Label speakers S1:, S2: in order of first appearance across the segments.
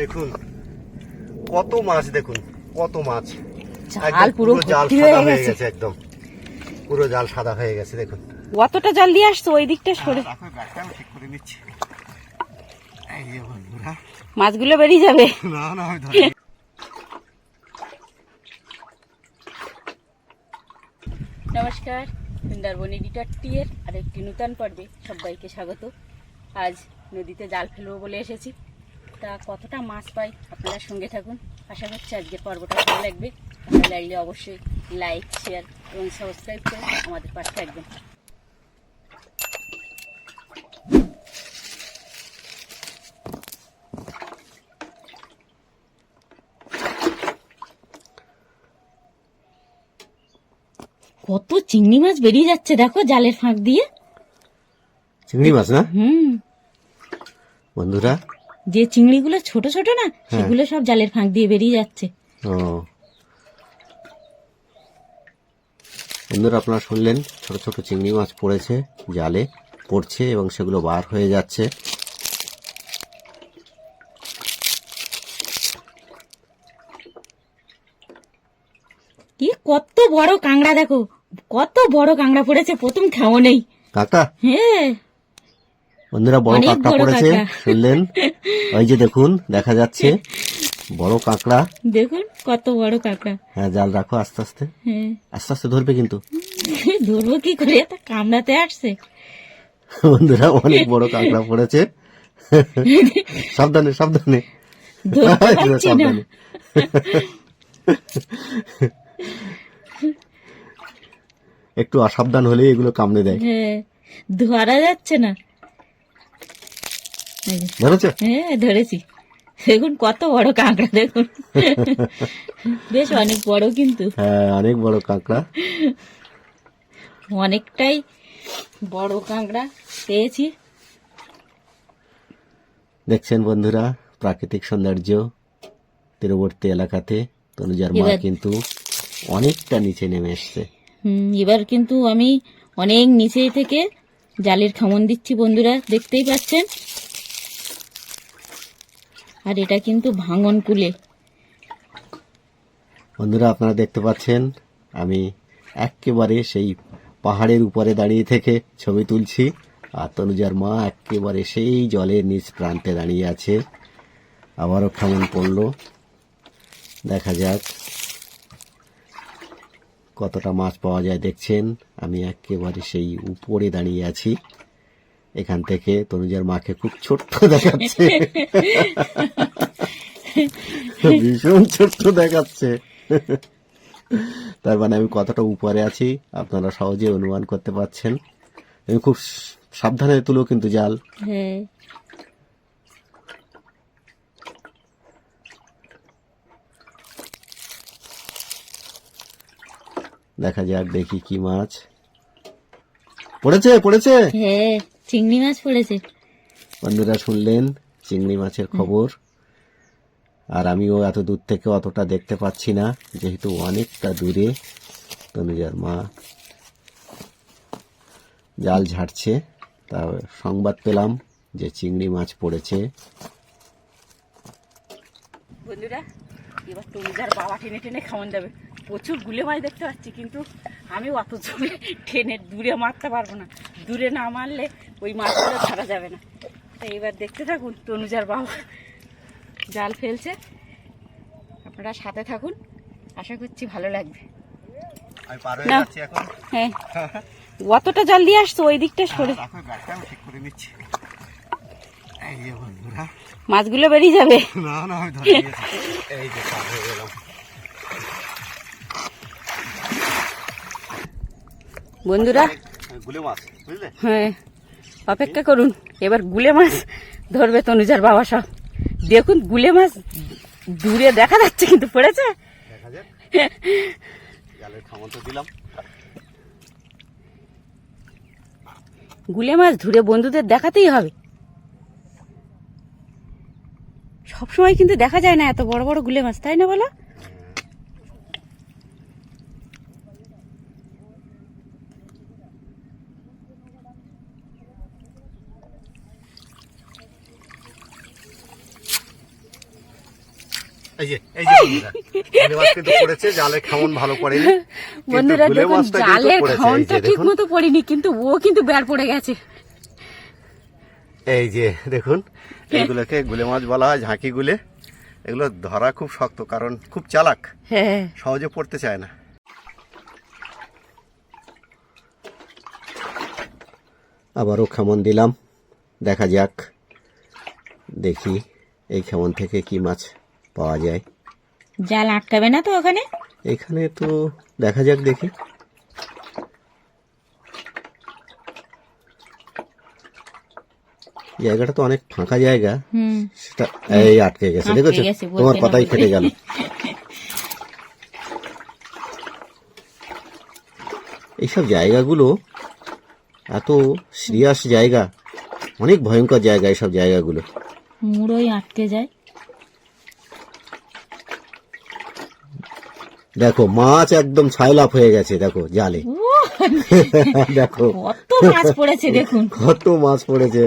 S1: দেখুন কত মাছ দেখুন কত মাছ।
S2: জাল পুরো
S1: জাল সাদা
S2: হয়ে
S1: হয়ে
S2: গেছে
S1: একদম। পুরো জাল সাদা হয়ে গেছে দেখুন।
S2: অতটা জাল দিয়ে আসছো ওই দিকটা সরে।
S1: ব্যাগটা আমি ঠিক করে নিচ্ছি। এই যে বন্ধুরা।
S2: মাছগুলো বেরিয়ে যাবে।
S1: না না
S2: নমস্কার সুন্দরবন এডিটর টিয়ের আরেকটি নূতন পর্বে সবাইকে স্বাগত। আজ নদীতে জাল ফেলব বলে এসেছি। তা কতটা মাছ পাই আপনারা সঙ্গে থাকুন। আশা করছি আজকের পর্বটা ভালো লাগবে। ভালো লাগলে অবশ্যই লাইক শেয়ার এবং সাবস্ক্রাইব করে আমাদের পাশে থাকবেন। কত চিংড়ি মাছ বেরিয়ে যাচ্ছে দেখো জালের ফাঁক দিয়ে।
S1: চিংড়ি মাছ না?
S2: হুম।
S1: বন্ধুরা
S2: যে চিংড়িগুলো ছোট ছোট না সেগুলো সব জালের ফাঁক দিয়ে বেরিয়ে যাচ্ছে।
S1: বন্ধুরা আপনারা শুনলেন ছোট ছোট চিংড়ি মাছ পড়েছে জালে পড়ছে এবং সেগুলো বার হয়ে যাচ্ছে।
S2: কি কত বড় কাংড়া দেখো কত বড় কাংড়া পড়েছে প্রথম খাওয়া নেই।
S1: কাকা?
S2: হ্যাঁ।
S1: বন্ধুরা বড় কাঁকড়া পড়েছে শুনলেন? ওই যে দেখুন দেখা যাচ্ছে। বড় কাঁকড়া।
S2: দেখুন কত বড় কাঁকড়া।
S1: হ্যাঁ জাল রাখো আস্তে আস্তে।
S2: হ্যাঁ।
S1: আস্তে আস্তে ধরবে কিন্তু।
S2: ধরবো কি করে? তা কামড়াতে আসছে।
S1: বন্ধুরা অনেক বড় কাঁকড়া পড়েছে। সাবধানে সাবধানে। সাবধানে। একটু অসাবধান হলে এগুলো কামড়ে দেয়।
S2: হ্যাঁ ধরা যাচ্ছে না।
S1: ধরেছে।
S2: হ্যাঁ ধরেছি। দেখুন কত বড় কাঁকড়া দেখুন। বেশ অনেক বড় কিন্তু।
S1: হ্যাঁ অনেক বড় কাঁকড়া।
S2: অনেকটাই বড় কাঁকড়া পেয়েছি।
S1: দেখছেন বন্ধুরা প্রাকৃতিক সৌন্দর্য তীরবর্তী এলাকাতে তনুজার মা কিন্তু অনেকটা নিচে নেমে এসছে।
S2: হুম, এবার কিন্তু আমি অনেক নিচে থেকে জালের খামন দিচ্ছি বন্ধুরা দেখতেই পাচ্ছেন। আর এটা কিন্তু ভাঙন কুলে।
S1: বন্ধুরা, আপনারা দেখতে পাচ্ছেন, আমি একেবারে সেই পাহাড়ের উপরে দাঁড়িয়ে থেকে ছবি তুলছি। আর তনুজার মা একেবারে সেই জলের নিচ প্রান্তে দাঁড়িয়ে আছে। আবারও কেমন পড়ল দেখা যাক কতটা মাছ পাওয়া যায়। দেখছেন, আমি একেবারে সেই উপরে দাঁড়িয়ে আছি। এখান থেকে তনুজার মাকে খুব ছোট্ট দেখাচ্ছে। ভীষণ ছোট্ট দেখাচ্ছে। তার মানে আমি কতটা উপরে আছি আপনারা সহজে অনুমান করতে পারছেন। আমি খুব সাবধানে তুলো কিন্তু জাল।
S2: হ্যাঁ।
S1: দেখা যাক দেখি কি মাছ। পড়েছে পড়েছে?
S2: হ্যাঁ। চিংড়ি মাছ পড়েছে?
S1: বন্ধুরা শুনলেন চিংড়ি মাছের খবর। আর আমিও এত দূর থেকে অতটা দেখতে পাচ্ছি না যেহেতু অনেকটা দূরে। তনুজার মা জাল ঝাড়ছে। তা সংবাদ পেলাম যে চিংড়ি মাছ পড়েছে।
S2: বন্ধুরা এবার তনুজার বাবা টেনে টেনে খাওয়ান যাবে। প্রচুর গুলে মাছ দেখতে পাচ্ছি কিন্তু আমি অত জোরে টেনে দূরে মারতে পারব না। দূরে না মারলে ওই মাছগুলো ধরা যাবে না। তাই এবার দেখতে থাকুন তনুজার বাবা জাল ফেলছে। আপনারা সাথে থাকুন আশা করছি ভালো লাগবে। হয়ে। হ্যাঁ। অতটা জাল দিয়ে আসতো ওই দিকটা সরে।
S1: রাখো ব্যাগটা আমি ঠিক করে নিচ্ছি। এই যে বন্ধুরা।
S2: মাছগুলো বেরিয়ে যাবে।
S1: না না আমি ধরে এই যে হয়ে
S2: বন্ধুরা।
S1: গুলে মাছ বুঝলে?
S2: হ্যাঁ। অপেক্ষা করুন এবার গুলে মাছ ধরবে তনুজার বাবা সব। দেখুন গুলে মাছ দূরে দেখা যাচ্ছে কিন্তু পড়েছে। গুলে মাছ ধরে বন্ধুদের দেখাতেই হবে। সবসময় কিন্তু দেখা যায় না এত বড় বড় গুলে মাছ তাই না বলো?
S1: এই যে এই যে বন্ধুরা, গুলে মাছ কিন্তু পড়েছে জালে খামন ভালো কিন্তু
S2: বন্ধুরা দেখুন ঠিক মতো পড়েনি ও কিন্তু বের পড়ে গেছে।
S1: এই যে দেখুন এইগুলোকে গুলে মাছ বলা হয় ঝাঁকি গুলে। এগুলো ধরা খুব শক্ত কারণ খুব চালাক।
S2: হ্যাঁ।
S1: সহজে পড়তে চায় না। আবারও খামন দিলাম। দেখা যাক দেখি এই খামন থেকে কি মাছ পাওয়া যায়।
S2: জাল আটকাবে না তো ওখানে?
S1: এখানে তো দেখা যাক দেখি। জায়গাটা তো অনেক ফাঁকা জায়গা।
S2: হুম।
S1: সেটা এই আটকে গেছে দেখেছ? তোমার কথাই। কেটে গেল। এইসব জায়গাগুলো এত সিরিয়াস জায়গা অনেক ভয়ঙ্কর জায়গা এইসব জায়গাগুলো।
S2: মুড়োই আটকে যায়।
S1: দেখো মাছ একদম ছাইলাপ হয়ে গেছে দেখো জালে। দেখো।
S2: কত মাছ পড়েছে দেখুন।
S1: কত মাছ পড়েছে।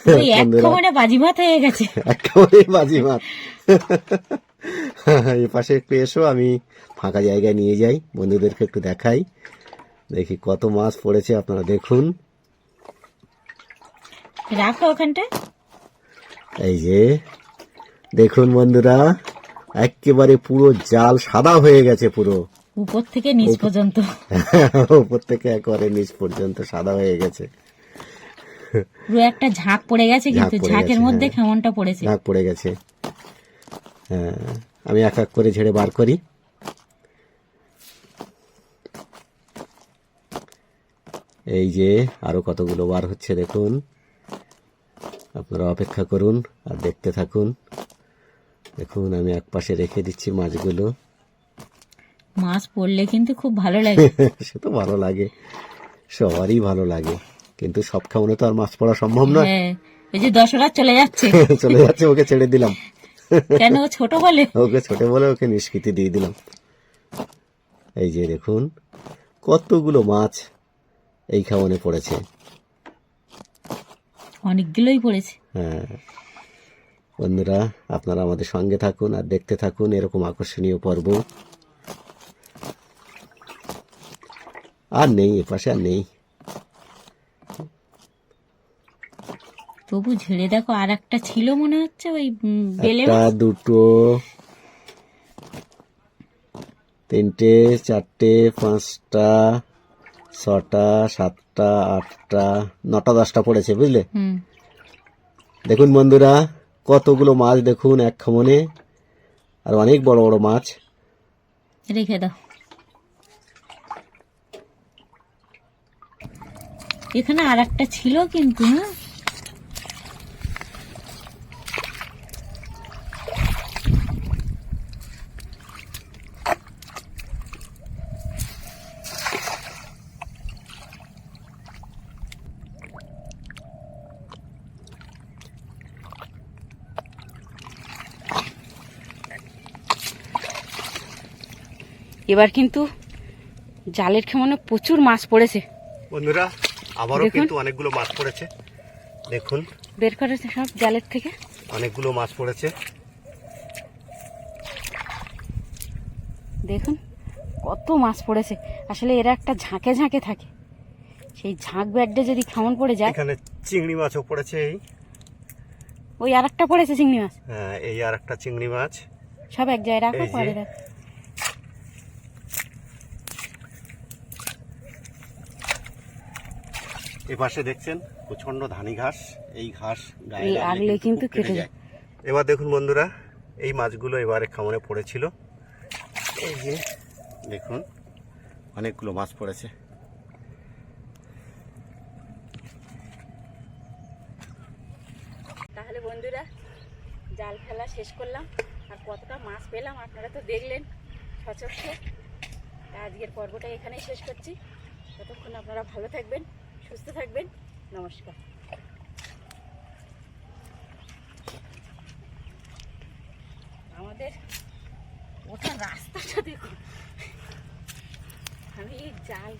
S1: বন্ধুরা,
S2: খবরে বাজি ভাত হয়ে গেছে।
S1: একেবারে বাজি মাছ এই পাশে একটু এসো আমি ফাঁকা জায়গায় নিয়ে যাই বন্ধুদেরকে একটু দেখাই। দেখি কত মাছ পড়েছে আপনারা দেখুন।
S2: রাখো ওখানটা
S1: এই যে দেখুন বন্ধুরা। একেবারে পুরো জাল সাদা হয়ে গেছে পুরো।
S2: উপর থেকে নিচ পর্যন্ত।
S1: উপর থেকে একেবারে নিচ পর্যন্ত সাদা হয়ে গেছে।
S2: পুরো একটা ঝাঁক পড়ে গেছে কিন্তু ঝাঁকের মধ্যে
S1: হ্যাঁ।
S2: খেমনটা পড়েছে।
S1: দাগ পড়ে গেছে। হ্যাঁ আমি এক এক করে ঝেড়ে বার করি। এই যে আরও কতগুলো বার হচ্ছে দেখুন। আপনারা অপেক্ষা করুন আর দেখতে থাকুন। দেখুন আমি এক পাশে রেখে দিচ্ছি মাছগুলো।
S2: মাছ পড়লে কিন্তু খুব ভালো লাগে।
S1: সে তো ভালো লাগে। সবারই ভালো লাগে। কিন্তু সব খাওয়ানো তো আর মাছ পড়া সম্ভব নয়।
S2: হ্যাঁ ওই যে দশরা চলে যাচ্ছে।
S1: চলে যাচ্ছে ওকে ছেড়ে দিলাম।
S2: কেন ও ছোট বলে?
S1: ওকে ছোট বলে ওকে নিষ্কৃতি দিয়ে দিলাম। এই যে দেখুন কতগুলো মাছ এই খাওয়ানে পড়েছে।
S2: অনেকগুলোই পড়েছে।
S1: হ্যাঁ। বন্ধুরা আপনারা আমাদের সঙ্গে থাকুন আর দেখতে থাকুন এরকম আকর্ষণীয় পর্ব। আর নেই এপাশে আর নেই।
S2: তবু ঝেড়ে দেখো আর একটা ছিল মনে হচ্ছে ওই বেলে
S1: একটা দুটো তিনটে চারটে পাঁচটা ছটা সাতটা আটটা নটা দশটা পড়েছে বুঝলে? দেখুন বন্ধুরা কতগুলো মাছ দেখুন এক খামনে? আর অনেক বড় বড় মাছ।
S2: রেখে দাও। এখানে আর একটা ছিল কিন্তু হ্যাঁ এবার কিন্তু জালের খেমনে প্রচুর মাছ পড়েছে।
S1: বন্ধুরা আবারও কিন্তু অনেকগুলো মাছ পড়েছে। দেখুন।
S2: বের করেছে সব জালের থেকে।
S1: অনেকগুলো মাছ পড়েছে।
S2: দেখুন কত মাছ পড়েছে। আসলে এরা একটা ঝাঁকে ঝাঁকে থাকে। সেই ঝাঁক ব্যাডে যদি খামন পড়ে যায়
S1: এখানে চিংড়ি মাছও পড়েছে এই।
S2: ওই আর একটা পড়েছে চিংড়ি মাছ।
S1: হ্যাঁ, এই আর একটা চিংড়ি মাছ।
S2: সব এক জায়গায় রাখো। পরে রাখ।
S1: এ পাশে দেখছেন প্রচণ্ড ধানি ঘাস এই ঘাস গায়ে
S2: আগলে কিন্তু কেটে যায়।
S1: এবার দেখুন বন্ধুরা এই মাছগুলো এবারে খামনে পড়েছিল। এই যে দেখুন অনেকগুলো মাছ পড়েছে।
S2: তাহলে বন্ধুরা জাল ফেলা শেষ করলাম। আর কতটা মাছ পেলাম আপনারা তো দেখলেন সচক্ষে। আজকের পর্বটা এখানেই শেষ করছি। ততক্ষণ আপনারা ভালো থাকবেন। সুস্থ থাকবেন। নমস্কার। আমাদের ওটা রাস্তাটা দেখুন। আমি এই জাল